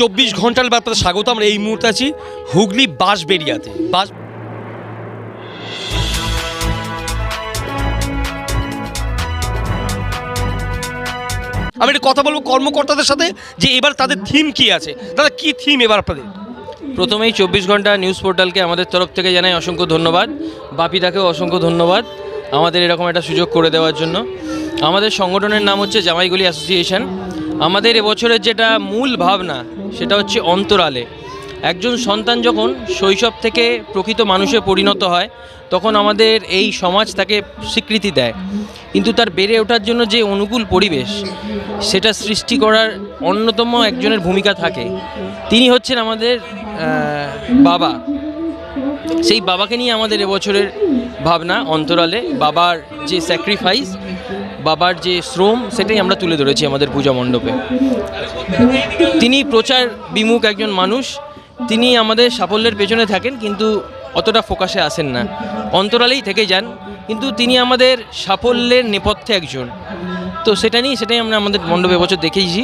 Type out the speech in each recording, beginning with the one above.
চব্বিশ ঘণ্টার ব্যাপারে স্বাগত, আমরা এই মুহূর্তে আছি হুগলি বাঁশবেরিয়াতে বাস আমি একটা কথা বলব কর্মকর্তাদের সাথে, যে এবার তাদের থিম কি আছে? দাদা, কি থিম এবার আপনাদের? প্রথমেই চব্বিশ ঘণ্টা নিউজ পোর্টালকে আমাদের তরফ থেকে জানাই অসংখ্য ধন্যবাদ। বাপিদাকেও অসংখ্য ধন্যবাদ আমাদের এরকম একটা সুযোগ করে দেওয়ার জন্য। আমাদের সংগঠনের নাম হচ্ছে জামাইগুলি অ্যাসোসিয়েশন। আমাদের এবছরের যেটা মূল ভাবনা, সেটা হচ্ছে অন্তরালে। একজন সন্তান যখন শৈশব থেকে প্রকৃত মানুষে পরিণত হয়, তখন আমাদের এই সমাজ তাকে স্বীকৃতি দেয়। কিন্তু তার বেড়ে ওঠার জন্য যে অনুকূল পরিবেশ, সেটা সৃষ্টি করার অন্যতম একজনের ভূমিকা থাকে। তিনি হচ্ছেন আমাদের বাবা। সেই বাবাকে নিয়ে আমাদের এবছরের ভাবনা অন্তরালে, বাবার যে স্যাক্রিফাইস বাবার যে শ্রম সেটাই আমরা তুলে ধরেছি আমাদের পূজা মণ্ডপে। তিনি প্রচার বিমুখ একজন মানুষ। তিনি আমাদের সাফল্যের পেছনে থাকেন কিন্তু অতটা ফোকাসে আসেন না। অন্তরালেই থেকে যান কিন্তু তিনি আমাদের সাফল্যের নেপথ্যে একজন। তো সেটা নিয়ে সেটাই আমরা আমাদের মণ্ডপে এবছর দেখেইছি।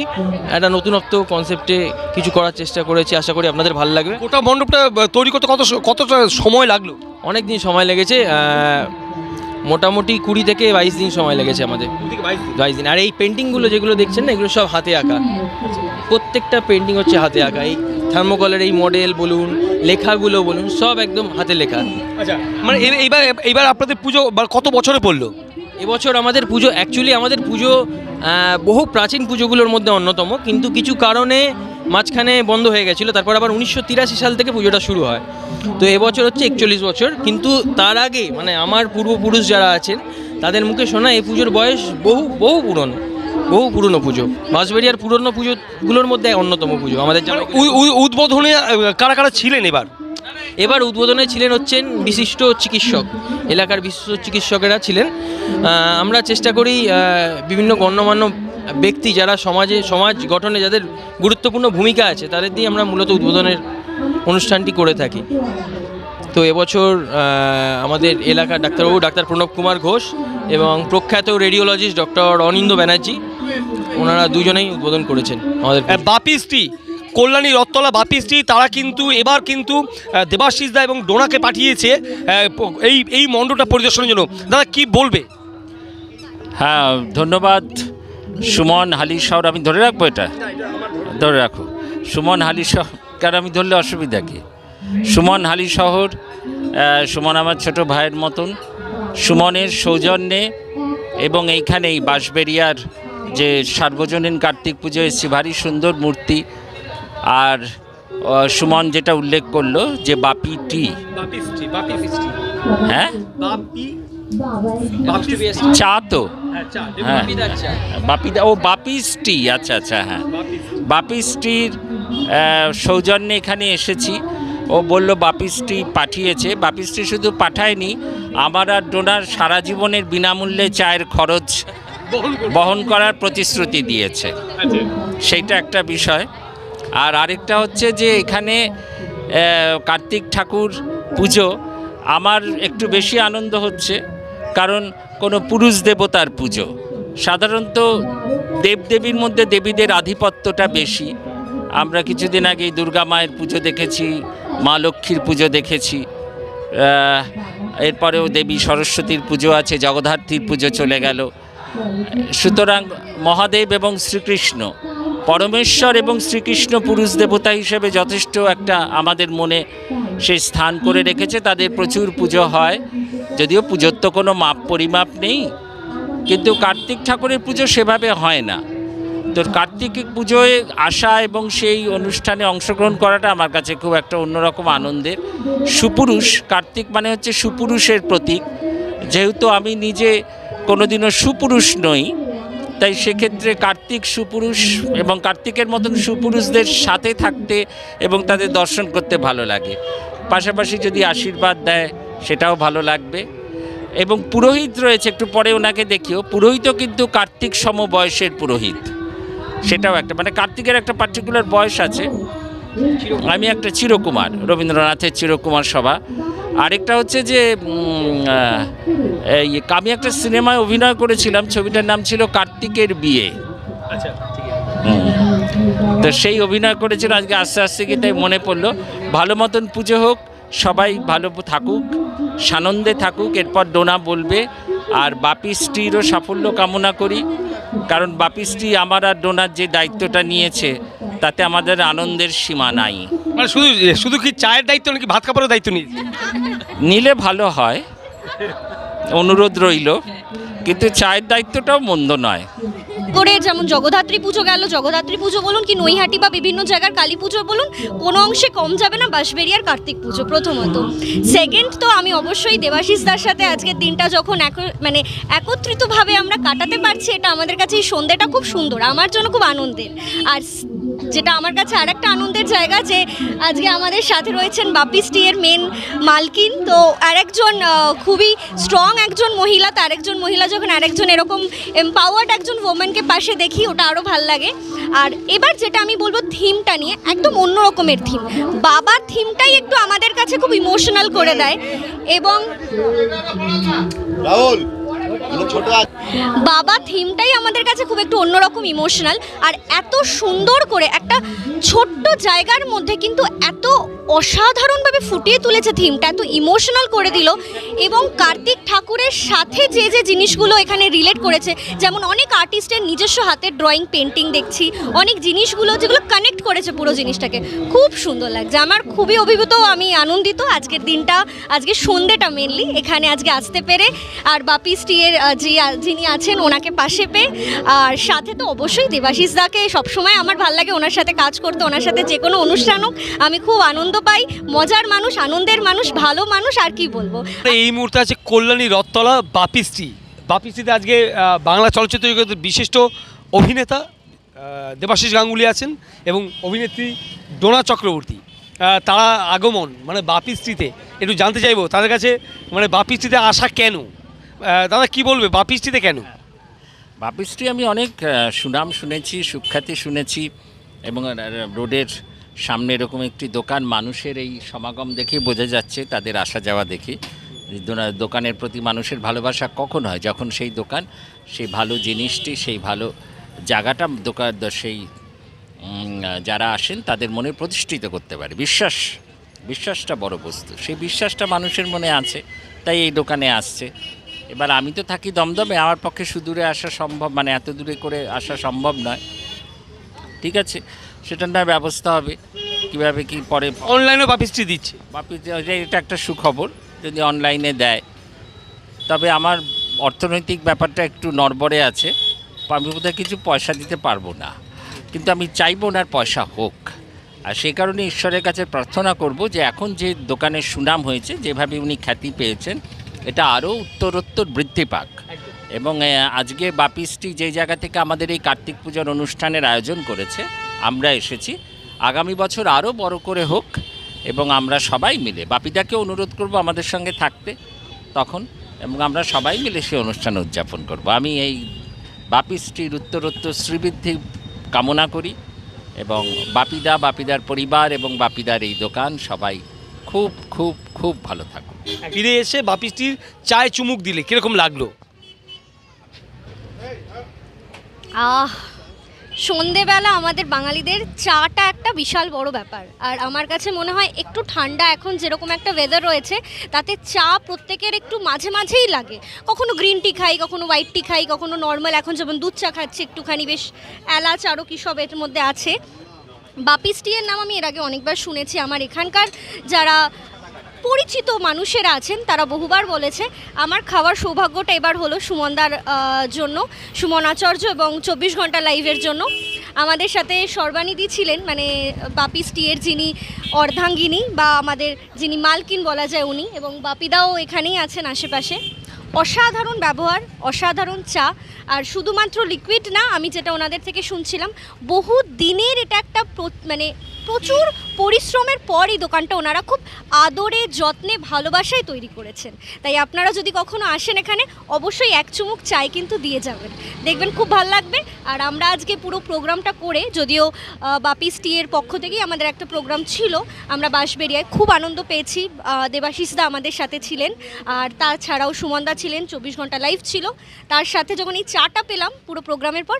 একটা নতুনত্ব কনসেপ্টে কিছু করার চেষ্টা করেছি আশা করি আপনাদের ভালো লাগবে। ওটা মণ্ডপটা তৈরি করতে কত কতটা সময় লাগল? অনেক দিন সময় লেগেছে মোটামুটি কুড়ি থেকে বাইশ দিন সময় লেগেছে আমাদের। বাইশ দিন? আর এই পেন্টিংগুলো যেগুলো দেখছেন না এগুলো সব হাতে আঁকা। প্রত্যেকটা পেন্টিং হচ্ছে হাতে আঁকা। এই থার্মোকলের এই মডেল বলুন লেখাগুলো বলুন সব একদম হাতে লেখা। আচ্ছা মানে এইবার এইবার আপনাদের পুজো কত বছরে পড়ল? এবছর আমাদের পুজো অ্যাকচুয়ালি আমাদের পুজো বহু প্রাচীন পুজোগুলোর মধ্যে অন্যতম। কিন্তু কিছু কারণে মাঝখানে বন্ধ হয়ে গেছিল তারপর আবার উনিশশো তিরাশি সাল থেকে পুজোটা শুরু হয়। তো এবছর হচ্ছে একচল্লিশ বছর কিন্তু তার আগে মানে আমার পূর্বপুরুষ যারা আছেন তাদের মুখে শোনা এই পুজোর বয়স বহু বহু পুরনো বহু পুরনো পুজো। বাঁশবেরিয়ার পুরনো পুজোগুলোর মধ্যে অন্যতম পুজো। আমাদের উ- উদ্বোধনে কারা কারা ছিলেন এবার? এবার উদ্বোধনে ছিলেন হচ্ছেন বিশিষ্ট চিকিৎসক এলাকার বিশিষ্ট চিকিৎসকেরা ছিলেন। আমরা চেষ্টা করি বিভিন্ন গণ্যমান্য ব্যক্তি যারা সমাজে সমাজ গঠনে যাদের গুরুত্বপূর্ণ ভূমিকা আছে তাদের দিয়ে আমরা মূলত উদ্বোধনের অনুষ্ঠানটি করে থাকি। তো এবছর আমাদের এলাকার ডাক্তারবাবু ডাক্তার প্রণব কুমার ঘোষ এবং প্রখ্যাত রেডিওলজিস্ট ডক্টর অনিন্দ ব্যানার্জি ওনারা দুজনেই উদ্বোধন করেছেন আমাদের আহ, বাপি স্ত্রী কল্যাণী রত্তলা বাপি স্ত্রী তারা কিন্তু এবার কিন্তু দেবাশিস দা এবং ডোনাকে পাঠিয়েছে এই এই মণ্ডপটা পরিদর্শনের জন্য। দাদা কি বলবে? হ্যাঁ ধন্যবাদ। সুমন হালি শহর আমি ধরে রাখব এটা? ধরে রাখো। সুমন হালি শহর আমি ধরলে অসুবিধা কি? সুমন হালি শহর সুমন আমার ছোট ভাইয়ের মতন। সুমনের সৌজন্যে এবং এইখানেই বাঁশবেরিয়ার যে সার্বজনীন কার্তিক পুজো এসেছি ভারী সুন্দর মূর্তি আর সুমন যেটা উল্লেখ করল যে বাপি টি। হ্যাঁ? চা তো? আচ্ছা হ্যাঁ। বাপিদা ও বাপিস্টি আচ্ছা আচ্ছা হ্যাঁ। বাপিস্টির আহ, সৌজন্যে এখানে এসেছি। ও বলল বাপিস্টি পাঠিয়েছে। বাপিস্টি শুধু পাঠায়নি আমার আর ডোনার সারা জীবনের বিনামূল্যে চায়ের খরচ বহন করার প্রতিশ্রুতি দিয়েছে। সেইটা একটা বিষয়। আর আরেকটা হচ্ছে যে এখানে কার্তিক ঠাকুর পুজো। আমার একটু বেশি আনন্দ হচ্ছে। কারণ কোনো পুরুষ দেবতার পুজো। সাধারণত দেবদেবীর মধ্যে দেবীদের আধিপত্যটা বেশি। আমরা কিছুদিন আগে দুর্গা মায়ের পুজো দেখেছি, মা লক্ষ্মীর পুজো দেখেছি। এরপরেও দেবী সরস্বতীর পুজো আছে, জগদ্ধাত্রীর পুজো চলে গেল। সুতরাং মহাদেব এবং শ্রীকৃষ্ণ পরমেশ্বর এবং শ্রীকৃষ্ণ পুরুষ দেবতা হিসেবে যথেষ্ট একটা আমাদের মনে সেই স্থান করে রেখেছে। তাদের প্রচুর পুজো হয়। যদিও পুজোর তো কোনো মাপ পরিমাপ নেই, কিন্তু কার্তিক ঠাকুরের পুজো সেভাবে হয় না। তো কার্তিক পুজোয় আসা এবং সেই অনুষ্ঠানে অংশগ্রহণ করাটা আমার কাছে খুব একটা অন্যরকম আনন্দের। সুপুরুষ, কার্তিক মানে হচ্ছে সুপুরুষের প্রতীক। যেহেতু আমি নিজে কোনোদিনও সুপুরুষ নই তাই সেক্ষেত্রে কার্তিক সুপুরুষ এবং কার্তিকের মতন সুপুরুষদের সাথে থাকতে এবং তাদের দর্শন করতে ভালো লাগে। পাশাপাশি যদি আশীর্বাদ দেয়, সেটাও ভালো লাগবে। এবং পুরোহিত রয়েছে, একটু পরে ওনাকে দেখিও। পুরোহিতও কিন্তু কার্তিক সম বয়সের পুরোহিত। সেটাও একটা মানে কার্তিকের একটা পার্টিকুলার বয়স আছে। আমি একটা চিরকুমার, রবীন্দ্রনাথের চিরকুমার সভা। আরেকটা হচ্ছে যে আমি একটা সিনেমায় অভিনয় করেছিলাম ছবিটার নাম ছিল কার্তিকের বিয়ে। আচ্ছা তো সেই অভিনয় করেছিল আজকে আস্তে আস্তে কি তাই মনে পড়ল। ভালো মতন পুজো হোক সবাই ভালো থাকুক সানন্দে থাকুক এরপর ডোনা বলবে আর বাপিসটিরও সাফল্য কামনা করি কারণ বাপিসটি আমার আর ডোনার যে দায়িত্বটা নিয়েছে তাতে আমাদের আনন্দের সীমা নাই। মানে শুধু শুধু কি চায়ের দায়িত্ব নাকি ভাত খাবারের দায়িত্ব নিয়েছে নিলে ভালো হয় অনুরোধ রইল কিন্তু চায়ের দায়িত্বটাও মন্দ নয়। করে যেমন জগদ্ধাত্রী পুজো গেল জগদ্ধাত্রী পুজো বলুন কি নৈহাটি বা বিভিন্ন জায়গার কালী পুজো বলুন, কোনো অংশে কম যাবে না বাঁশবেরিয়ার কার্তিক পুজো প্রথমত। সেকেন্ড তো আমি অবশ্যই দেবাশিস দার সাথে আজকের দিনটা যখন এক- মানে একত্রিতভাবে আমরা কাটাতে পারছি, এটা আমাদের কাছে এই সন্ধ্যেটা খুব সুন্দর, আমার জন্য খুব আনন্দের। আর যেটা আমার কাছে আর একটা আনন্দের জায়গা যে আজকে আমাদের সাথে রয়েছেন বাপি স্টিয়ের মেন মালকিন। তো আরেকজন খুবই স্ট্রং একজন মহিলা তার একজন মহিলা যখন আরেকজন এরকম এম্পাওয়ার্ড একজন ওমেনকে পাশে দেখি, ওটা আরও ভালো লাগে। আর এবার যেটা আমি বলব থিমটা নিয়ে, একদম অন্য রকমের থিম বাবার থিমটাই একটু আমাদের কাছে খুব ইমোশনাল করে দেয়। এবং রাহুল! বাবা, থিমটাই আমাদের কাছে খুব একটু অন্যরকম ইমোশনাল আর এত সুন্দর করে একটা ছোট্ট জায়গার মধ্যে কিন্তু এত অসাধারণভাবে ফুটিয়ে তুলেছে থিমটা, এত ইমোশনাল করে দিল। এবং কার্তিক ঠাকুরের সাথে যে যে জিনিসগুলো এখানে রিলেট করেছে, যেমন অনেক আর্টিস্টের নিজস্ব হাতের ড্রয়িং পেন্টিং দেখছি, অনেক জিনিসগুলো যেগুলো কানেক্ট করেছে পুরো জিনিসটাকে। খুব সুন্দর লাগছে। আমার খুবই অভিভূত, আমি আনন্দিত। আজকের দিনটা, আজকে সন্ধ্যেটা মেনলি এখানে আজকে আসতে পেরে। আর বাপি স্টিয়ের আহ, যে যিনি আছেন ওনাকে পাশে পেয়ে আর সাথে তো অবশ্যই দেবাশিস দাকে সবসময় আমার ভালো লাগে ওনার সাথে কাজ করতে ওনার সাথে যে কোনো অনুষ্ঠান হোক আমি খুব আনন্দ পাই। মজার মানুষ আনন্দের মানুষ ভালো মানুষ আর কি বলব? এই মুহূর্তে আছে কল্যাণী রথতলা বাপিস্ত্রী বাপিস্ত্রীতে আজকে বাংলা চলচ্চিত্র জগতের বিশিষ্ট অভিনেতা দেবাশিস গাঙ্গুলি আছেন এবং অভিনেত্রী ডোনা চক্রবর্তী। তারা আগমন মানে বাপিস্ত্রীতে একটু জানতে চাইব তাদের কাছে মানে বাপিস্ত্রীতে আসা কেন? দাদা, কি বলবে? বাপিস্ত্রীতে কেন? বাপিস্ট্রি আমি অনেক সুনাম শুনেছি, সুখ্যাতি শুনেছি এবং রোডের সামনে এরকম একটি দোকান, মানুষের এই সমাগম দেখে বোঝা যাচ্ছে, তাদের আসা যাওয়া দেখে। দোকানের প্রতি মানুষের ভালোবাসা কখন হয়? যখন সেই দোকান, সেই ভালো জিনিসটি, সেই ভালো জায়গাটা দোকান সেই যারা আসেন, তাদের মনে প্রতিষ্ঠিত করতে পারে। বিশ্বাস, বিশ্বাসটা বড় বস্তু। সেই বিশ্বাসটা মানুষের মনে আছে, তাই এই দোকানে আসছে। এবার আমি তো থাকি দমদমে আমার পক্ষে সুদূরে আসা সম্ভব মানে এত দূরে করে আসা সম্ভব নয়। ঠিক আছে সেটার না ব্যবস্থা হবে। কীভাবে কি পরে অনলাইনেও বাপিস্ত্রী দিচ্ছে। বাপি যে এটা একটা সুখবর যদি অনলাইনে দেয়। তবে আমার অর্থনৈতিক ব্যাপারটা একটু নড়বড়ে আছে। আমি বোধহয় কিছু পয়সা দিতে পারব না। কিন্তু আমি চাইব ওনার পয়সা হোক। আর সেই কারণে ঈশ্বরের কাছে প্রার্থনা করব যে এখন যে দোকানের সুনাম হয়েছে যেভাবে উনি খ্যাতি পেয়েছেন এটা আরও উত্তরোত্তর বৃদ্ধি পাক। এবং আজকে বাপিসটি যে জায়গা থেকে আমাদের এই কার্তিক পূজার অনুষ্ঠানের আয়োজন করেছে আমরা এসেছি। আগামী বছর আরও বড় করে হোক এবং আমরা সবাই মিলে বাপিদাকে অনুরোধ করব আমাদের সঙ্গে থাকতে তখন এবং আমরা সবাই মিলে সেই অনুষ্ঠান উদযাপন করব। আমি এই বাপিসটির উত্তরোত্তর শ্রীবৃদ্ধি কামনা করি এবং বাপিদা বাপিদার পরিবার এবং বাপিদার এই দোকান সবাই খুব খুব খুব ভালো থাকুক ফিরে এসে বাপিসটির চায় চুমুক দিলে কীরকম লাগল? আহ সন্ধেবেলা আমাদের বাঙালিদের চাটা একটা বিশাল বড় ব্যাপার। আর আমার কাছে মনে হয় একটু ঠান্ডা এখন যেরকম একটা ওয়েদার রয়েছে তাতে চা প্রত্যেকের একটু মাঝে মাঝেই লাগে। কখনো গ্রিন টি খাই কখনো হোয়াইট টি খাই কখনো নর্মাল এখন যেমন দুধ চা খাচ্ছি একটুখানি বেশ এলাচ আরও কী সব এর মধ্যে আছে। বাপিস টিয়ের নাম আমি এর আগে অনেকবার শুনেছি। আমার এখানকার যারা পরিচিত মানুষেরা আছেন, তারা বহুবার বলেছে, আমার খাওয়ার সৌভাগ্যটা এবার হলো সুমনদার জন্য, সুমন আচার্য এবং চব্বিশ ঘণ্টা লাইভের জন্য। আমাদের সাথে সর্বানিধি ছিলেন মানে বাপি স্টিয়ের যিনি অর্ধাঙ্গিনী বা আমাদের যিনি মালকিন বলা যায় উনি এবং বাপিদাও এখানেই আছেন আশেপাশে। অসাধারণ ব্যবহার, অসাধারণ চা, আর শুধুমাত্র লিকুইড না, আমি যেটা ওনাদের থেকে শুনছিলাম, বহু দিনের এটা একটা মানে প্রচুর পরিশ্রমের পর এই দোকানটা ওনারা খুব আদরে যত্নে ভালোবাসায় তৈরি করেছেন। তাই আপনারা যদি কখনো আসেন এখানে অবশ্যই এক চুমুক চাই কিন্তু দিয়ে যাবেন। দেখবেন খুব ভালো লাগবে। আর আমরা আজকে পুরো প্রোগ্রামটা করে যদিও আহ, বাপি স্টিয়ের পক্ষ থেকেই আমাদের একটা প্রোগ্রাম ছিল আমরা বাঁশবেরিয়ায় খুব আনন্দ পেয়েছি। দেবাশিসদা আমাদের সাথে ছিলেন। আর তাছাড়াও সুমনদা ছিলেন চব্বিশ ঘণ্টা লাইভ ছিল। তার সাথে যখন এই চাটা পেলাম পুরো প্রোগ্রামের পর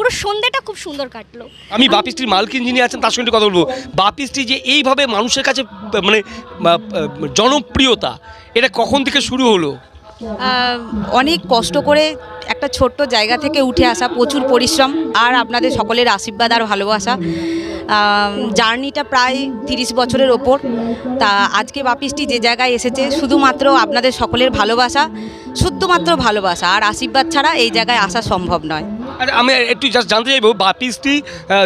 পুরো সন্ধ্যাটা খুব সুন্দর কাটলো। আমি বাপিস্ট্রির মালকিন যিনি আছেন তার সঙ্গে একটু কথা বলব। বাপিস্ট্রি যে এইভাবে মানুষের কাছে মানে জনপ্রিয়তা এটা কখন থেকে শুরু হলো? অনেক কষ্ট করে একটা ছোট্ট জায়গা থেকে উঠে আসা প্রচুর পরিশ্রম আর আপনাদের সকলের আশীর্বাদ আর ভালোবাসা। জার্নিটা প্রায় তিরিশ বছরের ওপর। তা আজকে বাপিসটি যে জায়গায় এসেছে শুধুমাত্র আপনাদের সকলের ভালোবাসা শুধুমাত্র ভালোবাসা আর আশীর্বাদ ছাড়া এই জায়গায় আসা সম্ভব নয়। আচ্ছা আমি একটু জাস্ট জানতে চাইব বাপিসটি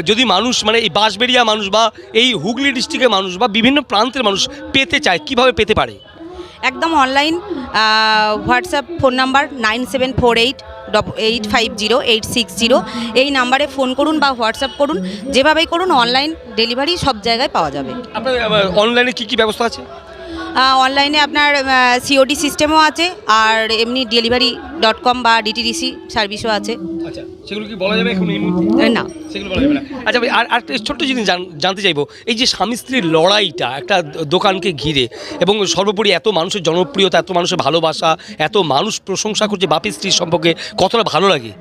যদি মানুষ মানে এই বাঁশবেড়িয়া মানুষ বা এই হুগলি ডিস্ট্রিক্টের মানুষ বা বিভিন্ন প্রান্তের মানুষ পেতে চায় কীভাবে পেতে পারে? একদম online WhatsApp phone number nine seven four eight eight five zero eight six zero এই নাম্বারে ফোন করুন বা হোয়াটসঅ্যাপ করুন, যেভাবেই করুন, অনলাইন ডেলিভারি সব জায়গায় পাওয়া যাবে। অনলাইনে কি কি ব্যবস্থা আছে? অনলাইনে আপনার সিওডি সিস্টেমও আছে আর এমনি ডেলিভারি ডট কম বা ডিটিডিসি সার্ভিসও আছে। আচ্ছা সেগুলো কি বলা যাবে এখন এই মুহূর্তে? না। সেগুলো বলা যাবে না। আচ্ছা ভাই, আর একটা ছোট্ট জিনিস জান- জানতে চাইব। এই যে স্বামী স্ত্রীর লড়াইটা একটা দোকানকে ঘিরে এবং সর্বোপরি এত মানুষের জনপ্রিয়তা এত মানুষের ভালোবাসা এত মানুষ প্রশংসা করছে বাপি স্ত্রীর সম্পর্কে কতটা ভালো লাগে?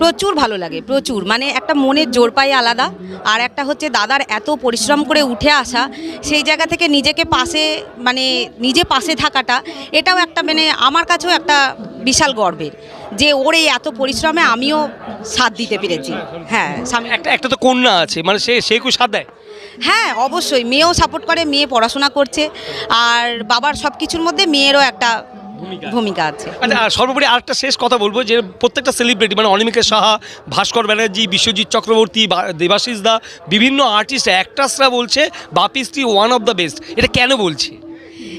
প্রচুর ভালো লাগে প্রচুর। মানে একটা মনের জোর পাই আলাদা। আর একটা হচ্ছে দাদার এত পরিশ্রম করে উঠে আসা সেই জায়গা থেকে নিজেকে পাশে মানে নিজে পাশে থাকাটা এটাও একটা মানে আমার কাছেও একটা বিশাল গর্বের যে ওর এই এত পরিশ্রমে আমিও সাথ দিতে পেরেছি। হ্যাঁ একটা একটা তো কন্যা আছে মানে সে সে কেউ সাথ দেয়? হ্যাঁ অবশ্যই। মেয়েও সাপোর্ট করে মেয়ে পড়াশোনা করছে। আর বাবার সব কিছুর মধ্যে মেয়েরও একটা ভূমিকা আছে। আচ্ছা আর সর্বোপরি আরেকটা শেষ কথা বলব যে প্রত্যেকটা সেলিব্রিটি মানে অনিমিকা সাহা ভাস্কর ব্যানার্জি বিশ্বজিৎ চক্রবর্তী বা- দেবাশিস দা বিভিন্ন আর্টিস্ট অ্যাক্ট্রাসরা বলছে বাপি স্ত্রী ওয়ান অফ দ্য বেস্ট এটা কেন বলছে?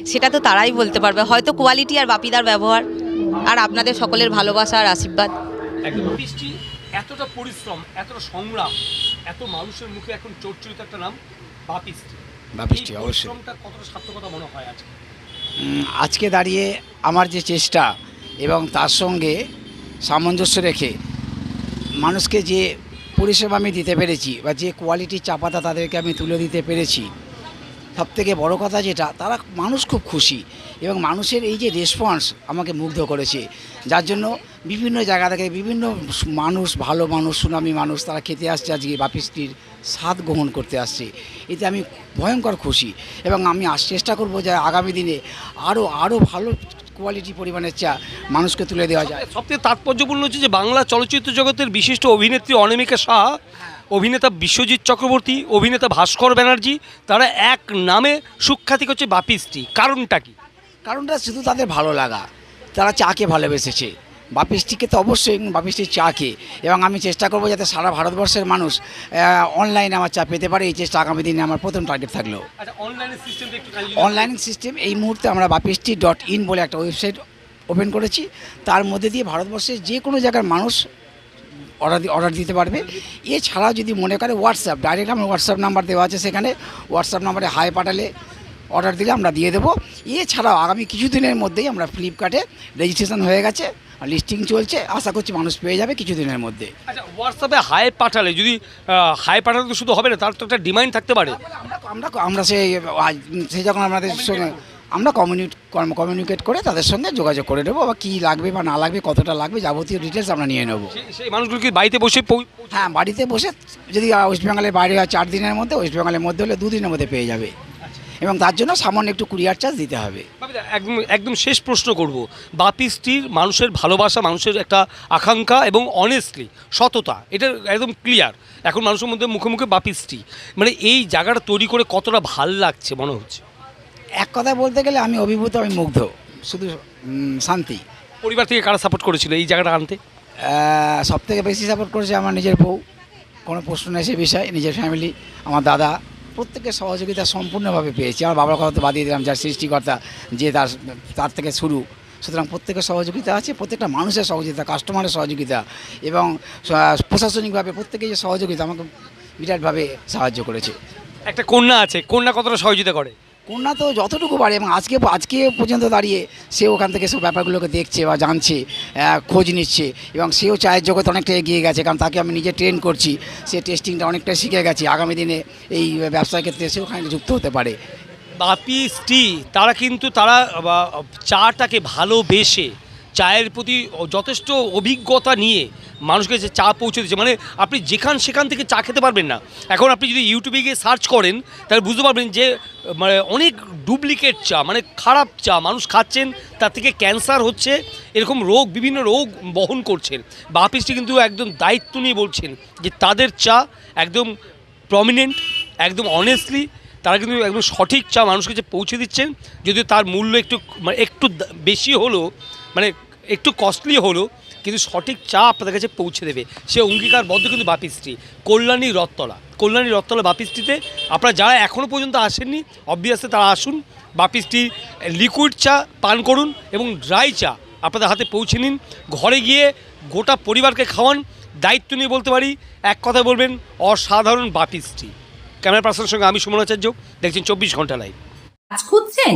সেটা তো তারাই বলতে পারবে। হয়তো কোয়ালিটি আর বাপিদার ব্যবহার আর আপনাদের সকলের ভালোবাসা আর আশীর্বাদ। একদম। বৃষ্টি এতটা পরিশ্রম এতটা সংগ্রাম এত মানুষের মুখে এখন চর্চিত একটা নাম বাপিস্টি বাপিস্টি, অবশ্যই। পরিশ্রমটা কতটা সার্থকতা মনে হয় আজকে? আজকে দাঁড়িয়ে আমার যে চেষ্টা এবং তার সঙ্গে সামঞ্জস্য রেখে মানুষকে যে পরিষেবা আমি দিতে পেরেছি বা যে কোয়ালিটির চা পাতা তাদেরকে আমি তুলে দিতে পেরেছি, সব থেকে বড়ো কথা যেটা, তারা মানুষ খুব খুশি এবং মানুষের এই যে রেসপন্স আমাকে মুগ্ধ করেছে। যার জন্য বিভিন্ন জায়গা থেকে বিভিন্ন মানুষ, ভালো মানুষ, সুনামি মানুষ তারা খেতে আসছে আজকে বাপিস্টির স্বাদ গ্রহণ করতে আসছে। এতে আমি ভয়ঙ্কর খুশি এবং আমি চেষ্টা করব যে আগামী দিনে আরও আরও ভালো কোয়ালিটি পরিমাণের চা মানুষকে তুলে দেওয়া যায়। সবথেকে তাৎপর্যপূর্ণ হচ্ছে যে বাংলা চলচ্চিত্র জগতের বিশিষ্ট অভিনেত্রী অনামিকা সাহা অভিনেতা বিশ্বজিৎ চক্রবর্তী অভিনেতা ভাস্কর ব্যানার্জি তারা এক নামে সুখ্যাতি হচ্ছে বাপিস্টি কারণটা কি? কারণটা শুধু তাদের ভালো লাগা। তারা চাকে ভালোবেসেছে? বাপিস্টিকে তো অবশ্যই বাপিস্টির চাকে এবং আমি চেষ্টা করব যাতে সারা ভারতবর্ষের মানুষ অনলাইনে আমার চা পেতে পারে। এই চেষ্টা আগামী দিনে আমার প্রথম টার্গেট থাকল। আচ্ছা অনলাইন সিস্টেম এই মুহূর্তে আমরা বাপিস্টি ডট ইন বলে একটা ওয়েবসাইট ওপেন করেছি। তার মধ্যে দিয়ে ভারতবর্ষের যে কোনো জায়গার মানুষ অর্ডার অর্ডার দিতে পারবে। এছাড়া যদি মনে করে হোয়াটসঅ্যাপ ডাইরেক্ট আমার হোয়াটসঅ্যাপ নাম্বার দেওয়া আছে সেখানে। হোয়াটসঅ্যাপ নাম্বারে হাই পাঠালে অর্ডার দিলে আমরা দিয়ে দেবো। এছাড়াও আগামী কিছুদিনের মধ্যেই আমরা ফ্লিপকার্টে রেজিস্ট্রেশন হয়ে গেছে। লিস্টিং চলছে আশা করছি মানুষ পেয়ে যাবে কিছুদিনের মধ্যে। আচ্ছা হোয়াটসঅ্যাপে হাই পাঠালে যদি হাই পাঠালে তো শুধু হবে না তার তো একটা ডিমান্ড থাকতে পারে। আমরা আমরা আমরা সেই আজ- সেই যখন আমাদের সঙ্গে আমরা কমিউনিট কমিউনিকেট করে তাদের সঙ্গে যোগাযোগ করে নেব বা কী লাগবে বা না লাগবে কতটা লাগবে যাবতীয় ডিটেলস আমরা নিয়ে নেব। সে- সেই মানুষগুলোকে বাড়িতে বসে হ্যাঁ বাড়িতে বসে যদি ওয়েস্ট বেঙ্গলের বাইরে হয় চার দিনের মধ্যে ওয়েস্ট বেঙ্গলের মধ্যে হলে দু দিনের মধ্যে পেয়ে যাবে। এবং তার জন্য সামান্য একটু কুরিয়ার চার্জ দিতে হবে। একদম একদম শেষ প্রশ্ন করব। বাপি স্ত্রীর মানুষের ভালোবাসা মানুষের একটা আকাঙ্ক্ষা এবং অনেস্টলি সততা এটা একদম ক্লিয়ার এখন মানুষের মধ্যে মুখে মুখে বাপি স্ত্রী। মানে এই জায়গাটা তৈরি করে কতটা ভালো লাগছে মনে হচ্ছে? এক কথায় বলতে গেলে আমি অভিভূত আমি মুগ্ধ। শুধু শান্তি। পরিবার থেকে কারা সাপোর্ট করেছিল এই জায়গাটা আনতে? সব থেকে বেশি সাপোর্ট করেছে আমার নিজের বউ। কোনো প্রশ্ন নেই সে বিষয় নিজের ফ্যামিলি আমার দাদা। প্রত্যেকের সহযোগিতা সম্পূর্ণভাবে পেয়েছি। আমার বাবার কথা তো বাদিয়ে দিলাম, যার সৃষ্টিকর্তা যে তার তার থেকে শুরু। সুতরাং প্রত্যেকের সহযোগিতা আছে, প্রত্যেকটা মানুষের সহযোগিতা কাস্টমারের সহযোগিতা এবং প্রশাসনিকভাবে প্রত্যেকের যে সহযোগিতা আমাকে বিরাটভাবে সাহায্য করেছে। একটা কন্যা আছে, কন্যা কতটা সহযোগিতা করে? কন্যা তো যতটুকু পারে এবং আজকে আজকে পর্যন্ত দাঁড়িয়ে সে ওখান থেকে সব ব্যাপারগুলোকে দেখছে বা জানছে খোঁজ নিচ্ছে এবং সেও চায়ের জগতে অনেকটা এগিয়ে গেছে কারণ তাকে আমি নিজে ট্রেন করছি, সে টেস্টিংটা অনেকটা শিখে গেছে। আগামী দিনে এই ব্যবসার ক্ষেত্রে সে ওখানে যুক্ত হতে পারে। বাপি স্ত্রী তারা কিন্তু তারা চাটাকে ভালোবেসে চায়ের প্রতি যথেষ্ট অভিজ্ঞতা নিয়ে মানুষকে যে চা পৌঁছে দিচ্ছে। মানে আপনি যেখান সেখান থেকে চা খেতে পারবেন না। এখন আপনি যদি ইউটিউবে গিয়ে সার্চ করেন, তাহলে বুঝতে পারবেন যে মানে অনেক ডুপ্লিকেট চা মানে খারাপ চা মানুষ খাচ্ছেন, তার থেকে ক্যান্সার হচ্ছে, এরকম রোগ, বিভিন্ন রোগ বহন করছেন। বাপিসটি কিন্তু একদম দায়িত্ব নিয়ে বলছেন যে, তাদের চা একদম প্রমিনেন্ট একদম অনেস্টলি তারা কিন্তু একদম সঠিক চা মানুষকে যে পৌঁছে দিচ্ছেন যদিও তার মূল্য একটু মানে একটু বেশি হলো মানে একটু কস্টলি হলো, কিন্তু সঠিক চা আপনাদের কাছে পৌঁছে দেবে। সে অঙ্গীকারবদ্ধ কিন্তু বাপিস্ট্রি কল্যাণী রথতলা। কল্যাণী রথতলা বাপিস্ট্রিতে আপনারা যারা এখনও পর্যন্ত আসেননি অবভিয়াসলি তারা আসুন বাপিস্ট্রি লিকুইড চা পান করুন এবং ড্রাই চা আপনাদের হাতে পৌঁছে নিন। ঘরে গিয়ে গোটা পরিবারকে খাওয়ান, দায়িত্ব নিয়ে বলতে পারি, এক কথা বলবেন, অসাধারণ বাপিস্ট্রি ক্যামেরা পার্সনের সঙ্গে আমি সুমন আচার্য, দেখছেন চব্বিশ ঘণ্টা লাইভ খুঁজছেন?